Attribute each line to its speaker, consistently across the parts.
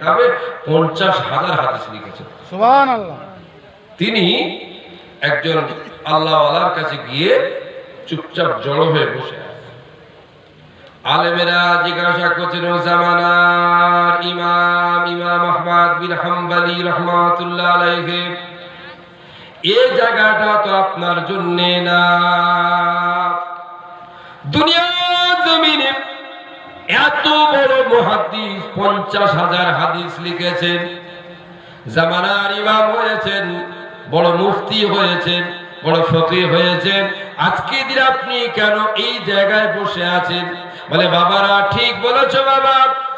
Speaker 1: তবে পঞ্চাশ হাজার হাদিস লিখেছেন তিনি একজন আল্লাহওয়ালার কাছে গিয়ে চুপচাপ জড়ো হয়ে বসে আলেমেরা জিজ্ঞাসা করছেন জামানার ইমাম ইমাম আহমদ বিন হাম্বালি রহমাতুল্লাহ আলাইহি এই জায়গাটা তো আপনার জন্য না। দুনিয়া এত বড় মহাদিস পঞ্চাশ হাজার হাদিস লিখেছেন, জামানার ইমাম হয়েছেন, বড় মুফতি হয়েছেন, বড় ফকি হয়েছেন। আজকে দিন আপনি কেন এই জায়গায় বসে আছেন? বলে, বাবারা, ঠিক বলেছ বাবা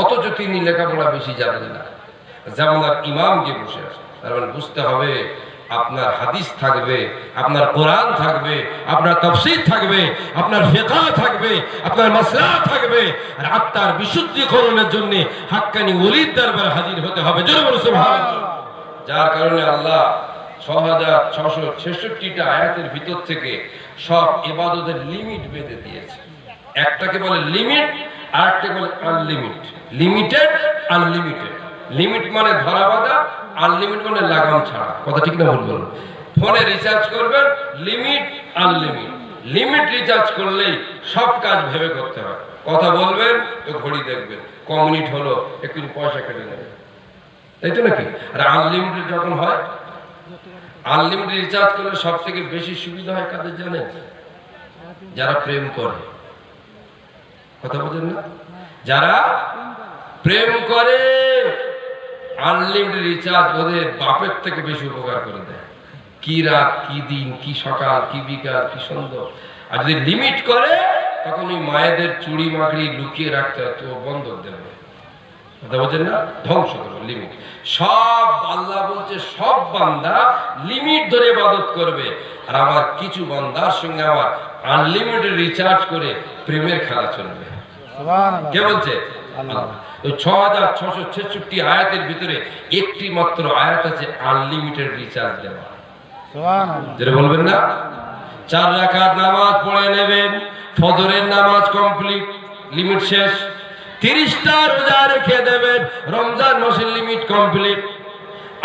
Speaker 1: অথচ তিনি লেখাপড়া বেশি জানেন না। জামানার ইমাম যে বসে তার মানে বুঝতে হবে আপনার হাদিস থাকবে, আপনার কোরআন থাকবে, আপনার তফসির থাকবে, আপনার ফেকা থাকবে, আপনার মাসলা থাকবে। আর আত্মার বিশুদ্ধিকরণের জন্য হাক্কানি ওলির দরবারে হাজির হতে হবে। যার কারণে আল্লাহ ছশো আয়াতের ভিতর থেকে সব এবাদতের লিমিট বেঁধে দিয়েছে। একটাকে বলে লিমিট বলে আনলিমিট। Limited, unlimited. লিমিট মানে ধরা আনলিমিট মানে লাগাম ছাড়া। কথা ঠিক না ফোনে রিচার্জ করবেন, লিমিট, আনলিমিট। লিমিট রিচার্জ করলেই সব কাজ ভেবে করতে হয়। কথা বলবেন, তো ঘড়ি দেখবেন। ক মিনিট হলো, একটু পয়সা কেটে নেবে। তাই তো নাকি? আর আনলিমিটেড যখন হয় আনলিমিটেড রিচার্জ করলে সব থেকে বেশি সুবিধা হয় কাদের জানেন? যারা প্রেম করে। কথা বলেন না? যারা প্রেম করে আনলিমিটেড রিচার্জ ওদের বাপের থেকে বেশি উপকার করে দেয়। কি রাত, কি দিন, কি সকাল, কি বিকাল, কি সন্ধ্যা। আর যদি লিমিট করে, তখন ওই মায়েদের চুড়ি মাকড়ি লুকিয়ে রাখতে হয়, তো বন্ধক দেবে। না? ধ্বংস করবে লিমিট সব আল্লাহ বলছে সব বান্দা লিমিট ধরে ইবাদত করবে। আর আমার কিছু বান্দার সঙ্গে আমার আনলিমিটেড রিচার্জ করে প্রেমের খেলা চলবে। কে বলছে? ছ হাজার ছশো ছেষট্টি আয়াতের ভিতরে একটি মাত্র আয়াত আছে আনলিমিটেড রিচার্জ দেওয়া। যেটা বলবেন না? চার রাকাত নামাজ পড়ে নেবেন ফজরের নামাজ কমপ্লিট লিমিট শেষ। তিরিশটা রোজা রেখে দেবেন। রমজান মাসের লিমিট কমপ্লিট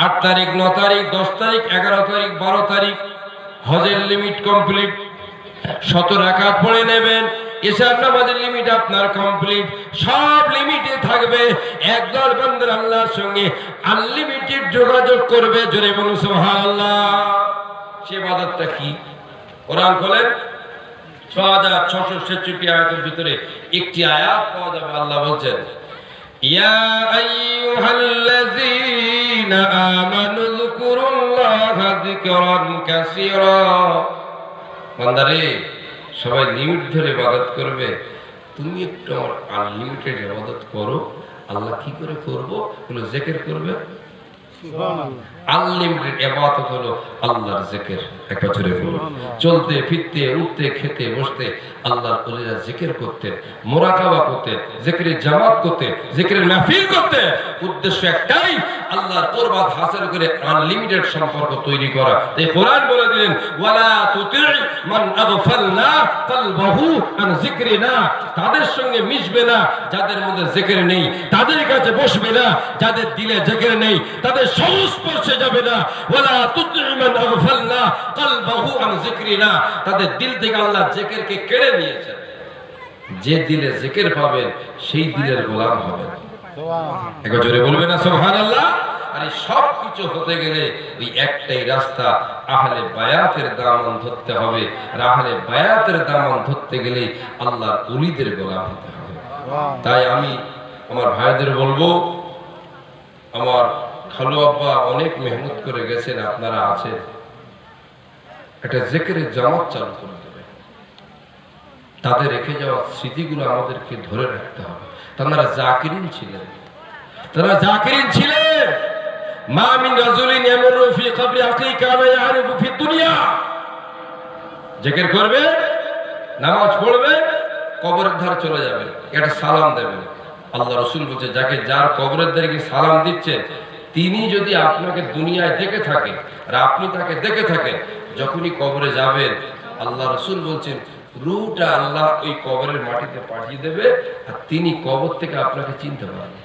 Speaker 1: আট তারিখ, ন তারিখ, দশ তারিখ, এগারো তারিখ, বারো তারিখ, হজের লিমিট কমপ্লিট শত রাকাত পড়ে নেবেন। এসার নামাজের লিমিট আপনার কমপ্লিট সব লিমিটে থাকবে। একদল বন্ধুর আল্লাহর সঙ্গে আনলিমিটেড যোগাযোগ করবে। জোরে বলুন, সুবহানাল্লাহ। সে বাদাতটা কি? কোরআন খোলেন? ছশো ভিতরে একটি আয়াত পাওয়া যাবে, আল্লাহ বলছেন, ইয়া সবাই লিমিট ধরে ইবাদত করবে। তুমি একটু আমার আনলিমিটেড ইবাদত করো, আল্লাহ কি করে করব? বলে জেকের করবে? আনলিমিটেড এবাদত হলো আল্লাহর জিকির। এক বছরে বলুন। চলতে, ফিরতে, উঠতে, খেতে, বসতে আল্লাহর ওলিরা জিকির করতে করতে জামাত করতে মাহফিল করতে উদ্দেশ্য একটাই, আল্লাহর হাসিল করে আনলিমিটেড সম্পর্ক তৈরি করা। তাই কোরআন বলে দিলেন, ওয়ালা তুতি মান আগফালনা কলবহু আন যিকরিনা তাদের সঙ্গে মিশবে না, যাদের মধ্যে জিকির নেই, তাদের কাছে বসবে না, যাদের দিলে জিকির নেই, তাদের সংস্পর্শে তাদের দিল থেকে আল্লাহ কেড়ে যে দিলে সেই দিলের গোলাম জোরে না আর সব কিছু হতে গেলে ওই একটাই রাস্তা, আহলে বায়াতের দামন ধরতে হবে। আর আহলে বায়াতের দামন ধরতে গেলে আল্লাহর উলিদের গোলাম হতে হবে। তাই আমি আমার ভাইদের বলব, আমার খালু আব্বা অনেক মেহনত করে গেছেন, আপনারা আছেন। একটা জেকের জামাত চালু করে দেবে। তাদের রেখে যাওয়া স্মৃতিগুলো আমাদেরকে ধরে রাখতে হবে। তারা জাকিরিন ছিলেন। তারা জাকিরিন ছিলেন। মা মিন রাজুলিন ইয়ামুরু ফি কবরি আকিকা মা ইয়ারিফু ফি দুনিয়া। জিকির করবে, নামাজ পড়বে, কবরের ধারে চলে যাবে। একটা সালাম দেবেন আল্লাহ রসুল বলছে, যাকে যার কবরের ধারে সালাম দিচ্ছেন তিনি যদি আপনাকে দুনিয়ায় দেখে থাকেন আর আপনি তাকে দেখে থাকেন, যখনই কবরে যাবেন, আল্লাহ রসুল বলছেন, রুটা আল্লাহ ওই কবরের মাটিতে পাঠিয়ে দেবে আর তিনি কবর থেকে আপনাকে চিনতে পারবেন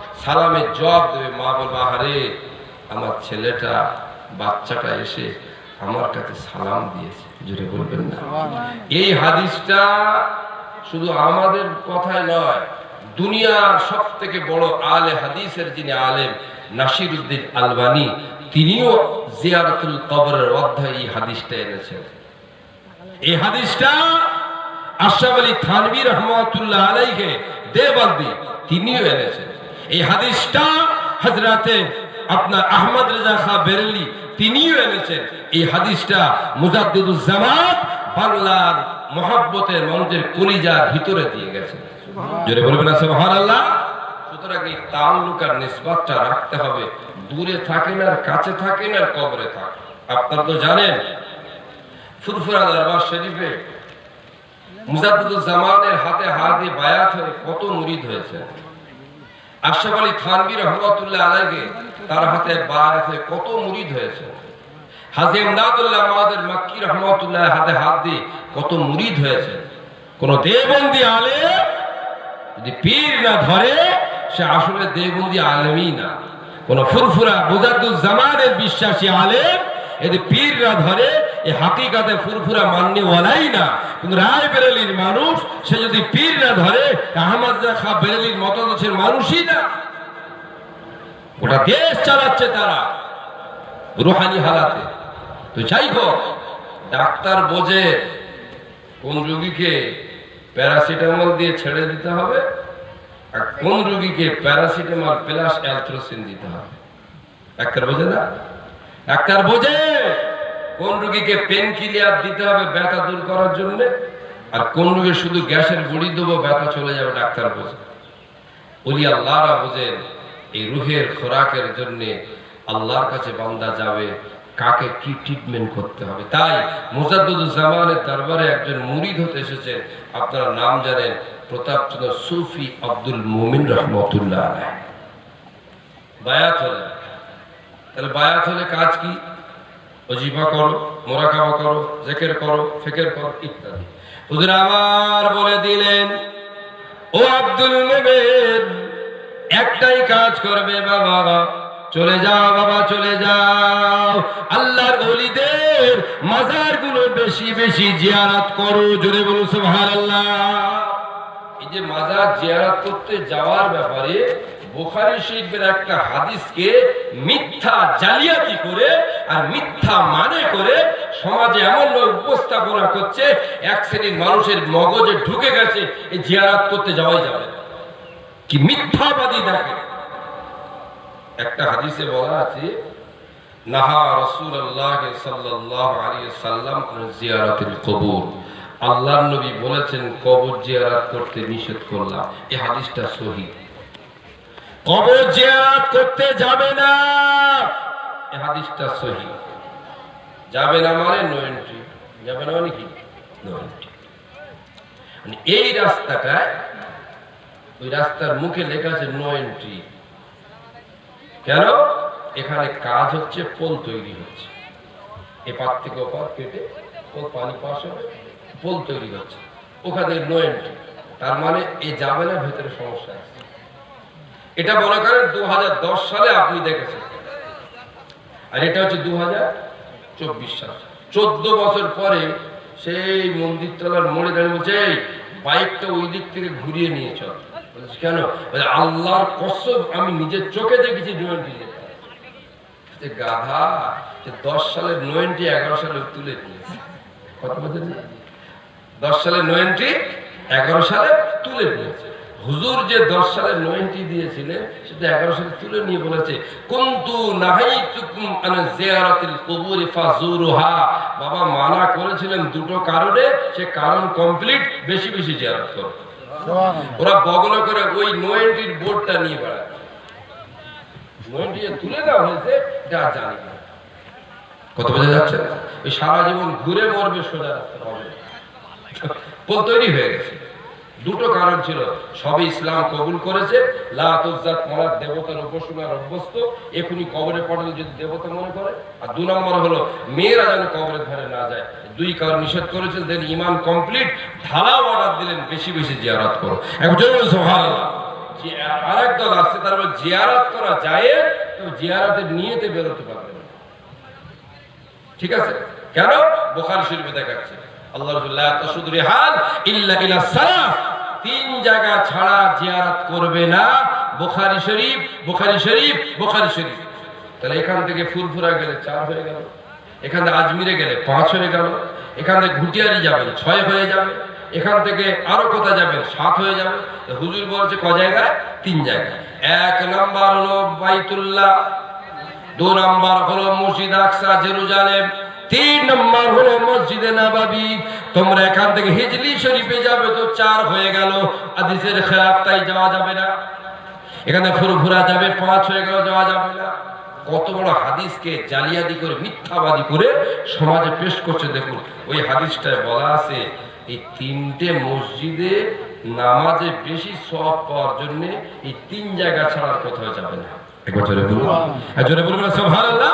Speaker 1: সালামের জবাব দেবে মা বলবে আহারে আমার ছেলেটা বাচ্চাটা এসে আমার কাছে সালাম দিয়েছে। জুড়ে বলবেন না। এই হাদিসটা শুধু আমাদের কথায় নয় দুনিয়ার সব থেকে বড় আলে হাদিসের যিনি আলেম নাসির উদ্দিন আলবানি তিনিও জিয়ারতুল কবরের অধ্যায় এই হাদিসটা এনেছেন। এই হাদিসটা আশরাফ আলী থানবী রহমতুল্লাহ আলাইকে দেবান্দি তিনিও এনেছেন। এই হাদিসটা হজরতে আপনার আহমদ রেজা খা বেরেলি তিনিও এনেছেন। এই হাদিসটা মুজাদ্দিদুল জামাত বাংলার মহাব্বতের মানুষের কলিজার ভিতরে দিয়ে গেছেন জোরে বলবেন না সুবহানাল্লাহ? সুতরাং এই তাল্লুক আর নিসবাতটা রাখতে হবে। দূরে থাকেন আর কাছে থাকেন আর কবরে থাকেন। আপনারা তো জানেন ফুরফুরা দরবার শরীফে মুজাদ্দুল জামানের হাতে হাত দিয়ে বায়াত হয়ে কত মুরিদ হয়েছে। আশরাফ আলী থানবী রহমতুল্লাহ আলাইকে তার হাতে বায়াত কত মুরিদ হয়েছে। হাজি ইমদাদুল্লাহ মাহাদের মাক্কি রহমতুল্লাহ হাতে হাত দিয়ে কত মুরিদ হয়েছে। কোন দেবন্দি আলে যদি পীর না ধরে, সে আসলে দেবন্দি আলেমই না। কোন ফুরফুরা মুজাদ্দুল জামানের বিশ্বাসী আলেম এতে পীররা ধরে এ হাকিকাতে ফুরফুরা মান্নি ওয়ালাই না। কিন্তু রায় বেরেলির মানুষ, সে যদি পীর না ধরে আহমদ খা বেরেলির মতদেশের মানুষই না। গোটা দেশ চালাচ্ছে তারা রুহানি হালাতে। তো যাই হোক, ডাক্তার বোঝে কোন রোগীকে প্যারাসিটামল দিয়ে ছেড়ে দিতে হবে আর কোন রোগীকে প্যারাসিটামল প্লাস অ্যালথ্রোসিন দিতে হবে। ডাক্তার বোঝে না? ডাক্তার বোঝে কোন রোগীকে পেন কিলিয়ার দিতে হবে ব্যথা দূর করার জন্য? আর কোন রোগীর শুধু গ্যাসের গুড়ি দেবো, ব্যথা চলে যাবে, ডাক্তার বোঝে। ওলি আল্লাহরা বোঝেন, এই রুহের খোরাকের জন্য আল্লাহর কাছে বান্দা যাবে, কাকে কি ট্রিটমেন্ট করতে হবে। তাই মুজাদ্দুল জামানের দরবারে একজন মুরিদ হতে এসেছেন, আপনারা নাম জানেন প্রতাপচন্দ্র সুফি আব্দুল মুমিন রহমতুল্লাহ বায়াত হলে তাহলে বায়াত হলে কাজ কি? অজিফা করো, মোরাকাবা করো, জেকের করো, ফেকের করো, ইত্যাদি। হুজুর আমার বলে দিলেন, ও আব্দুল মুমিন, একটাই কাজ করবে বাবা। চলে যাও বাবা, চলে যাও। আল্লাহর ওলিদের মাজারগুলো বেশি বেশি জিয়ারত করো, জোরে বলো সুবহানাল্লাহ। এই যে মাজার জিয়ারত করতে যাওয়ার ব্যাপারে বুখারী শরীফের একটা হাদিসকে মিথ্যা জালিয়াতি করে আর মিথ্যা মানে করে সমাজে এমন লোক উপস্থাপনা করছে, এক শ্রেণির মানুষের মগজে ঢুকে গেছে, এই জিয়ারত করতে যাওয়াই যাবে কি মিথ্যাবাদী দেখে। একটা হাদিসে বলা আছে, নাহা সাল্লাম কবর। নবী বলেছেন, কবর জিয়ারত করতে নিষেধ করলাম। এই হাদিসটা সহিহ কবর জিয়ারত করতে যাবে না। এই হাদিসটা সহিহ যাবে না মানে নো এন্ট্রি যাবে না মানে কি? নো এন্ট্রি মানে এই রাস্তাটায়, ওই রাস্তার মুখে লেখা আছে নো এন্ট্রি কেন? এখানে কাজ হচ্ছে, পোল তৈরি হচ্ছে। এ পার থেকে ওপার কেটে পোল পানি হবে, পোল তৈরি হচ্ছে। ওখানে নো এন্ট্রি তার মানে এ যাবে না, ভেতরে সমস্যা আছে। এটা মনে করেন দু হাজার দশ সালে আপনি দেখেছেন। আর এটা হচ্ছে দু সাল। চোদ্দ বছর পরে সেই মন্দির তলার মোড়ে দাঁড়িয়ে বলছে "এই, বাইকটা ওই দিক থেকে ঘুরিয়ে নিয়ে চল। কেন? আল্লাহর কসম আমি নিজের চোখে দেখেছি নোয়েন্টি গাধা দশ সালের নোয়েন্টি এগারো সালে তুলে নিয়েছে। কত বছর দশ সালের নোয়েন্টি এগারো সালে তুলে নিয়েছে। হুজুর যে দশ সালের নোয়েন্টি দিয়েছিলেন সেটা এগারো সালে তুলে নিয়ে বলেছে কুন্তু নাহাইতুকুম আন জিয়ারাতিল কুবুরি ফাজুরুহা। বাবা মানা করেছিলেন দুটো কারণে সে কারণ কমপ্লিট বেশি বেশি জিয়ারত করো ওরা বগল করে ওই নোয়েন্টির বোর্ডটা নিয়ে বেড়ায়। নোয়েন্টি তুলে দেওয়া হয়েছে এটা জানি না। কত বোঝা যাচ্ছে? ওই সারা জীবন ঘুরে মরবে সোজা রাস্তা হবে। তৈরি হয়ে গেছে। দুটো কারণ ছিল। সবে ইসলাম কবুল করেছে দেবতার অভ্যস্ত এখনই কবরে পড়লে যদি দেবতা মনে করে। আর দু নম্বর হলো, মেয়েরা যেন না যায়। দুই কারণ নিষেধ করেছেন দেন ইমান কমপ্লিট ঢালাও অর্ডার দিলেন, বেশি বেশি জিয়ারত করো। একজন আরেক দল আসছে, তার মানে জিয়ারত করা যায় তো জিয়ারতের নিয়েতে বেরোতে পারবে না। ঠিক আছে? কেন? বোখারি শরীফে দেখাচ্ছে। আল্লাহ রিহাল ইল্লা তিন জায়গা ছাড়া করবে না। শরীফ শরীফ শরীফ। তাহলে এখান থেকে গেলে চার হয়ে আজমিরে গেলে পাঁচ হয়ে গেল। এখান থেকে ঘুটিয়ারি যাবেন ছয় হয়ে যাবে। এখান থেকে আরও কোথায় যাবেন সাত হয়ে যাবে। হুজুর বলছে ক জায়গায়? তিন জায়গায়। এক নাম্বার হলো বাইতুল্লাহ, দু নম্বর হলো মসজিদ আকসা জেরুজালেম। তিন নম্বর হলো মসজিদে নাবাবি। তোমরা এখান থেকে হিজলি শরীফে যাবে তো চার হয়ে গেল। হাদিসের খেলাফ তাই যাওয়া যাবে না। এখানে ফুরফুরা যাবে, পাঁচ হয়ে গেল, যাওয়া যাবে না। কত বড় হাদিসকে জালিয়াতি করে, মিথ্যাবাদী করে সমাজে পেশ করছে। দেখুন, ওই হাদিসটায় বলা আছে, এই তিনটে মসজিদে নামাজে বেশি সব পাওয়ার জন্য এই তিন জায়গা ছাড়া আর কোথাও যাবে না। একবার জোরে বলুন। আর জোরে বলুন, সুবহানাল্লাহ।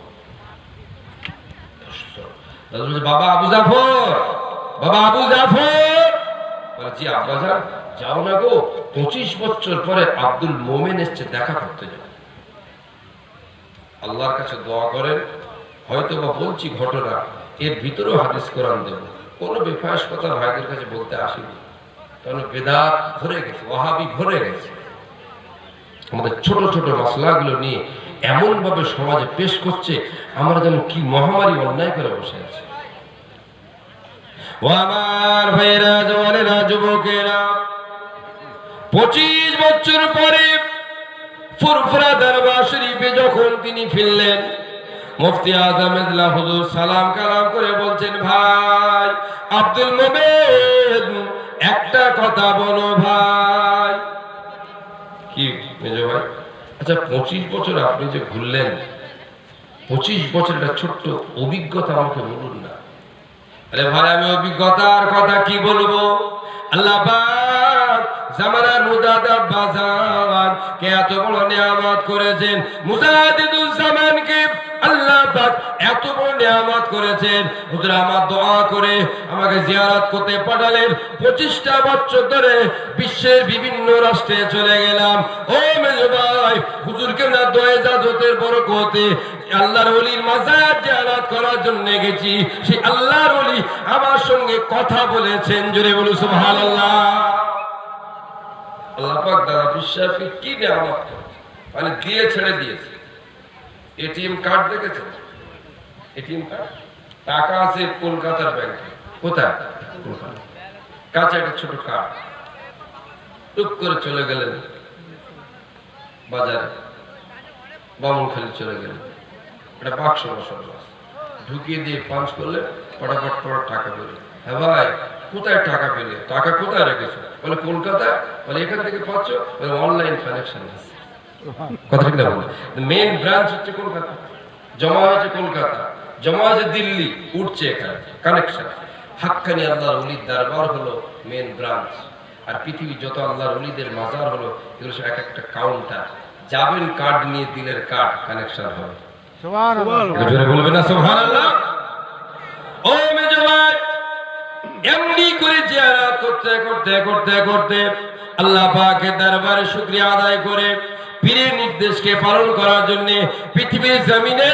Speaker 1: বাবা আবু জাফর, বাবা আবু জাফর। জি, আব্বা যাও না গো, পঁচিশ বছর পরে আব্দুল মোমেন এসছে, দেখা করতে যাও। আল্লাহর কাছে দোয়া করেন হয়তো বা বলছি ঘটনা, এর ভিতরেও হাদিস কোরআন দেব। কোনো বেফাস কথা ভাইদের কাছে বলতে আসিনি। কারণ বেদাত ভরে গেছে ওহাবি ভরে গেছে। আমাদের ছোট ছোট মশলাগুলো নিয়ে এমন ভাবে সমাজে পেশ করছে, আমরা যেন কি মহামারী অন্যায় করে বসে আছি। ও আমার ভাইরা জওয়ানেরা যুবকেরা, পঁচিশ বছর পরে ফুরফুরা দরবার শরীফে যখন তিনি ফিরলেন, মুফতি আজম হুজুর সালাম কালাম করে বলছেন, ভাই, আব্দুল মোমেন, একটা কথা বলো ভাই। কি মেজো ভাই? আচ্ছা পঁচিশ বছর আপনি যে ঘুরলেন, পঁচিশ বছর একটা ছোট্ট অভিজ্ঞতা আমাকে বলুন না। আরে ভাই, আমি অভিজ্ঞতার কথা কি বলব? আল্লাহ জামানার মুজাদ বাজার কে এত বড় নিয়ামত করেছেন। মুজাহিদুল জামানকে আল্লাহ পাক এত বড় নিয়ামত করেছেন। হুজুর, আমার দোয়া করে আমাকে জিয়ারত করতে পাঠালেন। পঁচিশটা বছর ধরে বিশ্বের বিভিন্ন রাষ্ট্রে চলে গেলাম। ও মেজো ভাই হুজুরকে না দয়ে জাজতের বরকতে আল্লাহর ওলির মাজার জিয়ারত করার জন্য গেছি। সেই আল্লাহর ওলি আমার সঙ্গে কথা বলেছেন। জোরে বলু সুবহানাল্লাহ। আল্লাহ পাক দাদা বিশ্বাসকে কি নিয়ামত? মানে দিয়ে ছেড়ে দিয়েছে। এটিএম কার্ড দেখেছেন এটিএম কার্ড? টাকা আছে কলকাতার ব্যাংকে কোথায়? কাছে একটা ছোট কার্ড। টুক করে চলে গেলেন বাজারে। বামুনখালি চলে গেলেন। একটা বাক্স বসানো ঢুকিয়ে দিয়ে পাঞ্চ করলে পটাপট পট টাকা পেলে হ্যাঁ ভাই, কোথায় টাকা পেলে? টাকা কোথায় রেখেছো? বলে, কলকাতা? বলে, এখান থেকে পাচ্ছ? বলে অনলাইন কানেকশন আছে। কথা ঠিক না বলে মেন ব্রাঞ্চ হচ্ছে কলকাতা। জমা হয়েছে কলকাতা। জমা হয়েছে দিল্লি উঠছে এখানে কানেকশন হাক্কানি আল্লাহর দরবার হলো মেন ব্রাঞ্চ আর পৃথিবীর যত আল্লাহর অলিদের মাজার হলো এগুলো সব এক একটা কাউন্টার যাবেন কার্ড নিয়ে দিনের কার্ড কানেকশন হবে। জোরে বলবেন না সুবহানাল্লাহ? ও এমনি করে জিয়ারত করতে করতে করতে করতে আল্লাহ পাকের দরবারে শুকরিয়া আদায় করে। পীরের নির্দেশকে পালন করার জন্য পৃথিবীর জমিনে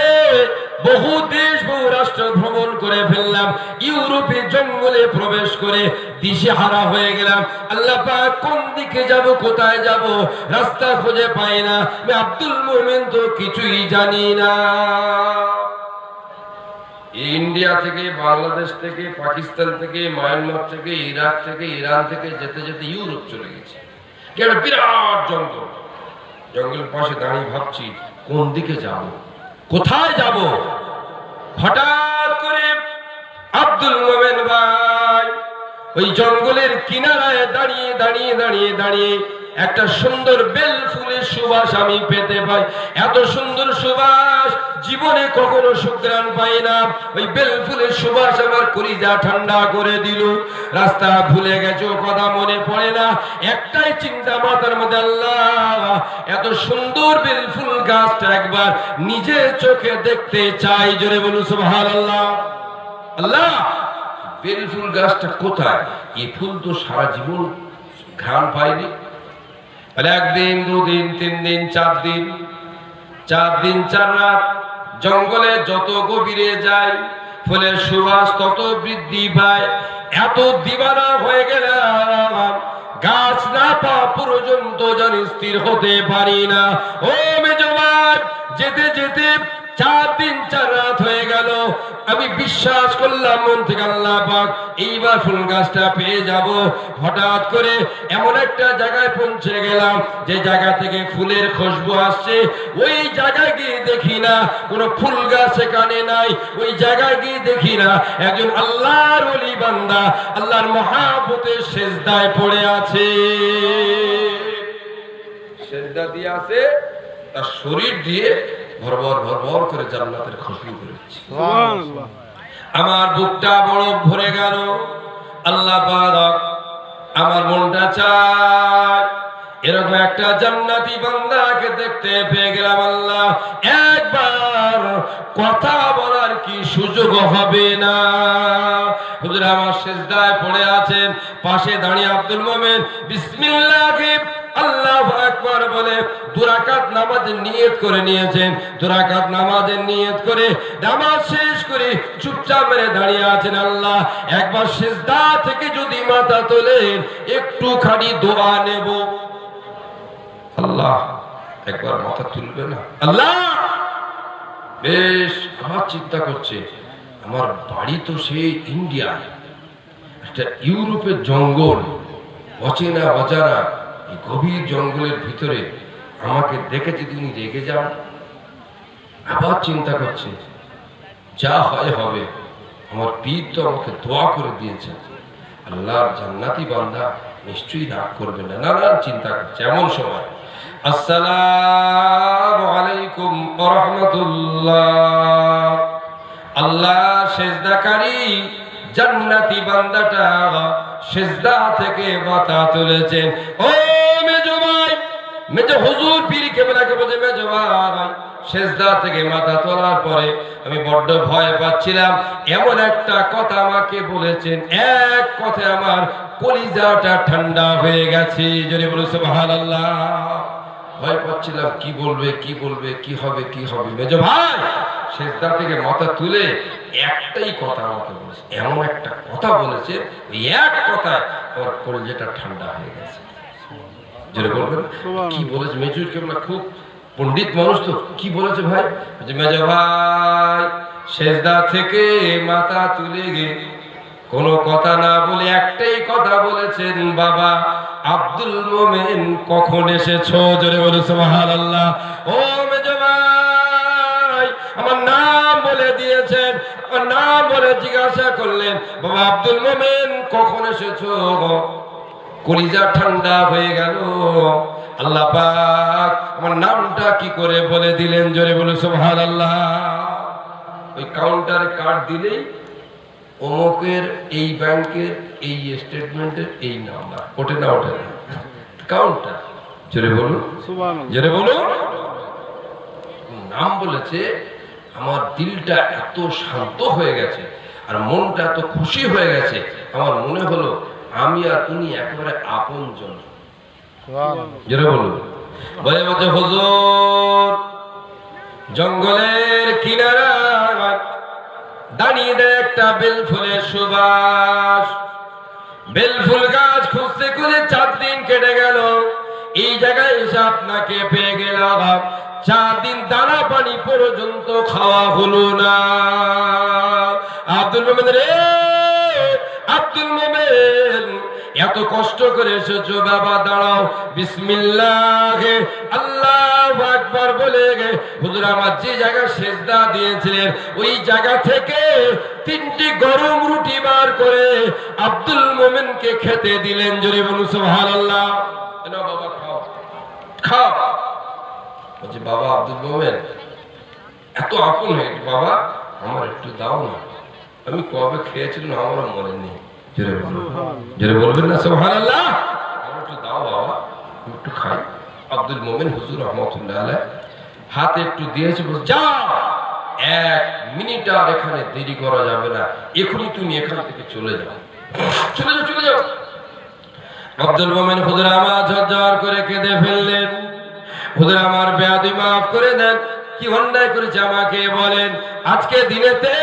Speaker 1: বহু দেশ, বহু রাষ্ট্র ভ্রমণ করে ফেললাম। ইউরোপের জঙ্গলে প্রবেশ করে দিশে হারা হয়ে গেলাম। আল্লাহ কোন দিকে যাব, কোথায় যাব, রাস্তা খুঁজে পাই না। আমি আব্দুল মোমেন তো কিছুই জানি না। ইন্ডিয়া থেকে, বাংলাদেশ থেকে, পাকিস্তান থেকে, মায়ানমার থেকে, ইরাক থেকে, ইরান থেকে, যেতে যেতে ইউরোপ চলে গেছে। বিরাট জঙ্গল। জঙ্গলের পাশে দাঁড়িয়ে ভাবছি, কোন দিকে যাব? কোথায় যাব? হঠাৎ করে আব্দুল মোমেন ভাই ওই জঙ্গলের কিনারায় দাঁড়িয়ে দাঁড়িয়ে দাঁড়িয়ে দাঁড়িয়ে একটা সুন্দর বেল ফুলের সুবাস আমি পেতে পাই। এত সুন্দর সুবাস জীবনে কখনো সুগ্রাণ পাই না। ওই বেল ফুলের সুবাস আমার কলিজা ঠান্ডা করে দিল। রাস্তা ভুলে গেছো কথা মনে পড়ে না? একটাই চিন্তা মাথার মধ্যে, আল্লাহ, এত সুন্দর বেল ফুল গাছটা একবার নিজের চোখে দেখতে চাই। জোরে বলুন, সুবহানাল্লাহ। আল্লাহ বেল ফুল গাছটা কোথায়? এই ফুল তো সারা জীবন ঘ্রাণ পায়নি। একদিন, দুদিন তিন দিন চার দিন চার দিন চার রাত জঙ্গলে যত গভীরে যায় ফলে সুবাস তত বৃদ্ধি পায়। এত দিবানা হয়ে গেলাম, গাছ না পা পর্যন্ত জানি স্থির হতে পারি না। ও মেজবান, যেতে যেতে চার দিন, চার রাত হয়ে গেল। আমি বিশ্বাস করলাম, মন থেকে আল্লাহ পাক, এইবার ফুল গাছটা পেয়ে যাব। হঠাৎ করে এমন একটা জায়গায় পৌঁছে গেলাম, যে জায়গা থেকে ফুলের খুশবু আসছে। ওই জায়গায় গিয়ে দেখি না, কোনো ফুল গাছ সেখানে নাই। ওই জায়গায় গিয়ে দেখি না, একজন আল্লাহর ওলি বান্দা আল্লাহর মহাবতের শেষদায় পড়ে আছে। সেজদা দিয়ে আছে, তার শরীর দিয়ে ভরভর ভরভর করে জান্নাতের খুশবু
Speaker 2: আল্লাহ
Speaker 1: আমার বুকটা বড় ভরে গেল। আল্লাহ পাক আমার মনটা চায়। এরকম একটা জান্নাতি বান্দাকে দেখতে পেয়ে গেলাম আল্লাহ। একবার কথা বলার কি সুযোগ হবে না। হুজুর আমার শেষদায় পড়ে আছেন। পাশে দাঁড়িয়ে আব্দুল মোমেন বিসমিল্লাহি দুরাকাত নামাজের নিয়ত করে নিয়েছেন। দুরাকাত নামাজের নিয়ত করে নামাজ শেষ করে চুপচাপ মেরে দাঁড়িয়ে আছেন আল্লাহ। একবার সেজদা থেকে যদি মাথা তোলেন, একটুখানি দোয়া নেব। আল্লাহ, একবার মাথা তুলবে না? আল্লাহ! বেশ, আমার চিন্তা করছে, আমার বাড়ি তো সেই ইন্ডিয়ায় একটা ইউরোপের জঙ্গল অচেনা অজানা গভীর জঙ্গলের ভিতরে আমাকে দেখে যদি রেগে যান আবার চিন্তা করছে, যা হয় হবে। আমার পীর তো আমাকে দোয়া করে দিয়েছে। আল্লাহর জান্নাতি বান্দা নিশ্চয়ই রাগ করবে না। নানান চিন্তা করছে, এমন সময়, আসসালামু আলাইকুম রাহমাতুল্লাহ আল্লাহ সেজদাকারী জান্নাতি বান্দাটা সেজদা থেকে মাথা তুলেছেন। ও মেজো হুজুর পীর কেবলাকে বলে মেজো ভাই সেজদা থেকে মাথা তোলার পরে আমি বড্ড ভয় পাচ্ছিলাম। এমন একটা কথা আমাকে বলেছেন, এক কথায় আমার কলিজাটা ঠান্ডা হয়ে গেছে। যদি বলে সুবহানাল্লাহ। ভয় পাচ্ছিলাম, কি বলবে কি বলবে, কি হবে কি হবে? মেজো ভাই শেষদার থেকে মাথা তুলে একটাই কথা আমাকে বলেছে, এমন একটা কথা বলেছে, ওই এক কথায় আমার কলজেটা ঠান্ডা হয়ে গেছে। যেটা বলবেন? কি বলেছে? মেজুর কেমন? খুব পণ্ডিত মানুষ তো। কি বলেছে ভাই? মেজো ভাই থেকে মাথা তুলে গে। কোনো কথা না বলে একটাই কথা বলেছেন বাবা আব্দুল মোমেন কখন এসেছ? জোরে বলে সুবহানাল্লাহ। ও মেজো ভাই আমার নাম বলে দিয়েছেন আমার নাম বলে জিজ্ঞাসা করলেন বাবা আব্দুল মোমেন কখন এসেছ কলিজা ঠান্ডা হয়ে গেল। আল্লাহ পাক আমার নামটা কি করে বলে দিলেন? জোরে বলে সুবহানাল্লাহ। ওই কাউন্টারে কার্ড দিলেই অমুকের এই ব্যাংকের এই স্টেটমেন্টের এই নাম্বার। ওঠে না ওঠে না? কাউন্টার জোরে বলুন। জোরে বলুন। নাম বলেছে আমার দিলটা এত শান্ত হয়ে গেছে আর মনটা এত খুশি হয়ে গেছে। আমার মনে হলো আমি আর উনি একেবারে আপন জন। জোরে বলুন। বলে বলছে হুজুর জঙ্গলের কিনারা দাঁড়িয়ে দেয় একটা বেল ফুলের সুবাস। বেল ফুল গাছ খুঁজতে খুঁজে চার দিন কেটে গেল। এই জায়গায় এসে আপনাকে পেয়ে গেলাম। চার দিন দানা পানি পর্যন্ত খাওয়া হলো না। আব্দুল মোমেন রে এত কষ্ট করে এসেছ, বাবা, দাঁড়াও। বিসমিল্লাহ আল্লাহ আকবার বলে হুজুর, আমার যে জায়গা সেজদা দিয়েছিলেন, ওই জায়গা থেকে তিনটি গরম রুটি বার করে আব্দুল মোমেনকে খেতে দিলেন। জোরে বলুন, সুবহানাল্লাহ। এনাও বাবা, খাও। খাও। বলছে, বাবা, আব্দুল মোমেন, এত আপন হয়ে বাবা, আমার একটু দাও না। আমি কবে খেয়েছিলাম আমার মনে নেই। জোরে বলবেন না একটু দাও, বাবা। একটু খাই। আব্দুল মোমেন হুজুর রহমতুল্লাহ হাতে একটু যাও। এক মিনিট আর এখানে দেরি করা যাবে না। এখনই তুমি এখান থেকে চলে যাও। চলে যাও চলে যাও। আব্দুল মোমেন হুজুর আমার ঝরঝর করে কেঁদে ফেললেন। হুজুর আমার বেয়াদি মাফ করে দেন। কি অন্যায় করেছে আমাকে বলেন। আজকে দিনেতে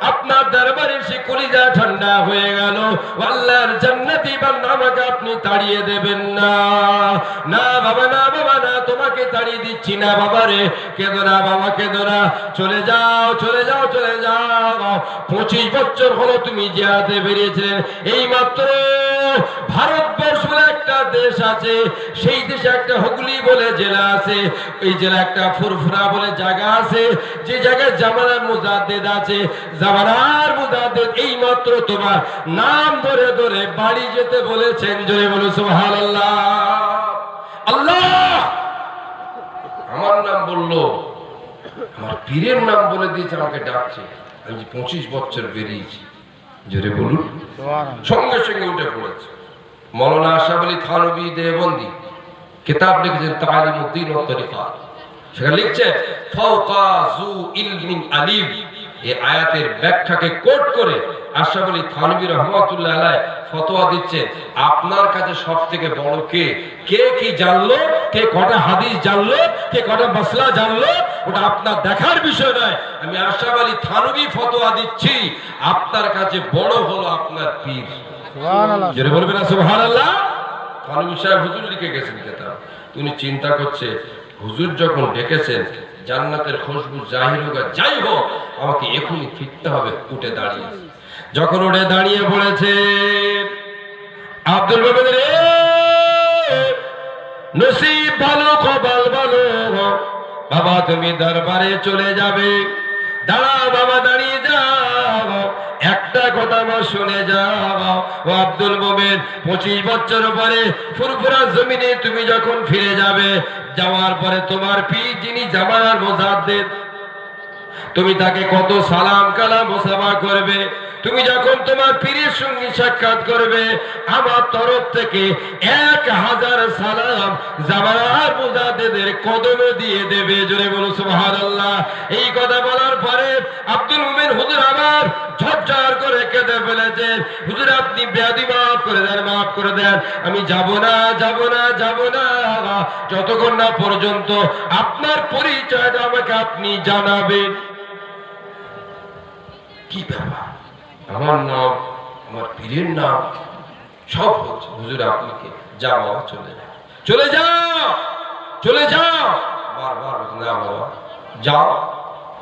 Speaker 1: আপনার দরবারে সে কলিজা ঠান্ডা হয়ে গেল। আল্লাহর জান্নাতি বান্দা আমাকে আপনি তাড়িয়ে দেবেন না। না বাবা না বাবা, না, তোমাকে তাড়িয়ে দিচ্ছি না বাবা রে কেঁদো বাবা, কেঁদো চলে যাও চলে যাও চলে যাও। পঁচিশ বছর হলো তুমি জিয়াতে বেরিয়েছিলেন। এই মাত্র ভারতবর্ষ বলে একটা দেশ আছে সেই দেশে একটা হুগলি বলে জেলা আছে ওই জেলা একটা ফুরফুরা বলে জায়গা আছে যে জায়গায় জামানার মুজাদ্দেদ আছে। জামানার মুজাদ্দেদ এই মাত্র তোমার নাম ধরে ধরে বাড়ি যেতে বলেছেন জোরে বলো সুবহানাল্লাহ। আল্লাহ! আমার নাম বলল আমার পীরের নাম বলে দিয়েছে আমাকে ডাকছে। আমি পঁচিশ বছর বেরিয়েছি জোরে বলুন। সঙ্গে সঙ্গে উঠে পড়েছে। মৌলানা আশরাফ আলী থানবী দেবন্দি কিতাব লিখেছেন তালিমুদ্দিন ও তরিকা। সেখানে লিখছেন, ফাওকা জু ইলমিন আলিম। এই আয়াতের ব্যাখ্যাকে কোট করে আশরাফ আলী থানবী রহমাতুল্লাহ আলাইহ ফতোয়া দিচ্ছেন, আপনার কাছে সব থেকে বড় কে? কে কি জানলো? কে কটা হাদিস জানলো? কে কটা মশলা জানলো? ওটা আপনার দেখার বিষয় নয়। আমি আশরাফ আলী থানবী ফতোয়া দিচ্ছি, আপনার কাছে বড় হলো আপনার পীর। না থানবী সাহেব হুজুর লিখে গেছেন কেতাব চিন্তা করছে, হুজুর যখন ডেকেছেন, জান্নাতের খুশবু জাহির হোক যাই হোক, আমাকে এখনই ফিরতে হবে উঠে দাঁড়িয়ে। যখন উঠে দাঁড়িয়ে পড়েছে আব্দুল নসিব ভালো ভালো। বাবা, তুমি দরবারে চলে যাবে। দাঁড়াও বাবা শুনে যাও। ও আব্দুল মোমেন, পঁচিশ বছর পরে ফুরফুরা জমিনে তুমি যখন ফিরে যাবে, যাওয়ার পরে তোমার পি যিনি জামানার মোজাদ্দের তুমি তাকে কত সালাম কালাম মোসাফা করবে। তুমি যখন তোমার পীরের সঙ্গে সাক্ষাৎ করবে, আমার তরফ থেকে এক হাজার সালাম জামানার মুজাদ্দেদের কদমে দিয়ে দেবে। জোরে বলো, সুবহানাল্লাহ। এই কথা বলার পরে আব্দুল মুমিন হুজুর আমার ঝরঝর করে কেঁদে ফেলেছেন হুজুর, আপনি বেয়াদি মাফ করে দেন, মাফ করে দেন। আমি যাব না যাব না যাব না। যতক্ষণ না পর্যন্ত আপনার পরিচয়টা আমাকে আপনি জানাবেন। কি ব্যাপার? আমার নাম, আমার পীরের নাম, সব হচ্ছে। হুজুর, আপনাকে যা বাবা চলে যাও। চলে যাও! চলে যাও! বারবার না বাবা যাও।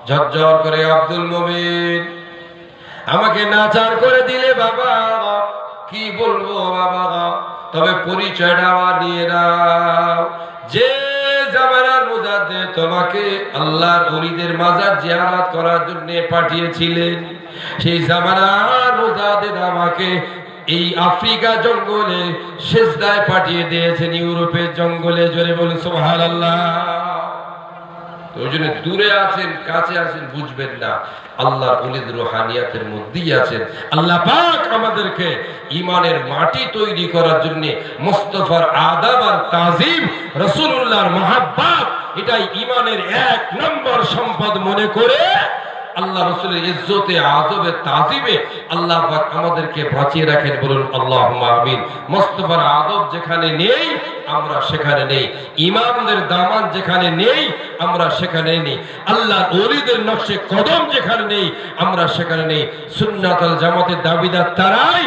Speaker 1: ঝরঝর করে আব্দুল মমিন। আমাকে নাচার করে দিলে বাবা। কি বলব বাবা? তবে পরিচয়টা আমার নিয়ে নাও যে জামানার মুজাদ্দে তোমাকে আল্লাহর ওলিদের মাজার জিয়ারত করার জন্য পাঠিয়েছিলেন। সেই জামানার মুজাদ্দেদ আমাকে এই আফ্রিকা জঙ্গলে শেষদায় পাঠিয়ে দিয়েছেন, ইউরোপের জঙ্গলে। জোরে বলুন ওই জন্য দূরে আছেন, কাছে আছেন, বুঝবেন না। রুহানিয়াতের মধ্যেই আছেন। আল্লাহ পাক আমাদেরকে ইমানের মাটি তৈরি করার জন্য মোস্তফার আদাব আর তাজিম রসুল্লাহর এটাই ইমানের এক নম্বর সম্পদ মনে করে আল্লাহ রসুলের ইজ্জতে আজবে তাজিবে আল্লাহ আমাদেরকে বাঁচিয়ে রাখেন বলুন আল্লাহ আমিন। মোস্তফার আদব যেখানে নেই, আমরা সেখানে নেই। ইমামদের দামান যেখানে নেই, আমরা সেখানে নেই। আল্লাহ ওলিদের নকশে কদম যেখানে নেই, আমরা সেখানে নেই। সুন্নাতাল জামাতের দাবিদার তারাই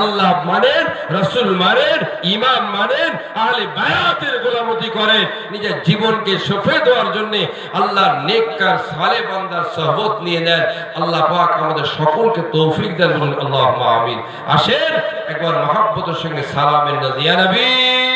Speaker 1: আল্লাহ মানেন, রসুল মানেন, ইমাম মানেন, আহলে বায়াতের গোলামতি করেন। নিজের জীবনকে সফে দেওয়ার জন্য আল্লাহ নেককার সালে বান্দার সহবত নিয়ে নেন আল্লাহ পাক আমাদের সকলকে তৌফিক দেন বলুন আল্লাহ আমিন। আসেন, একবার মহাব্বতের সঙ্গে সালামের নদিয়া নবী।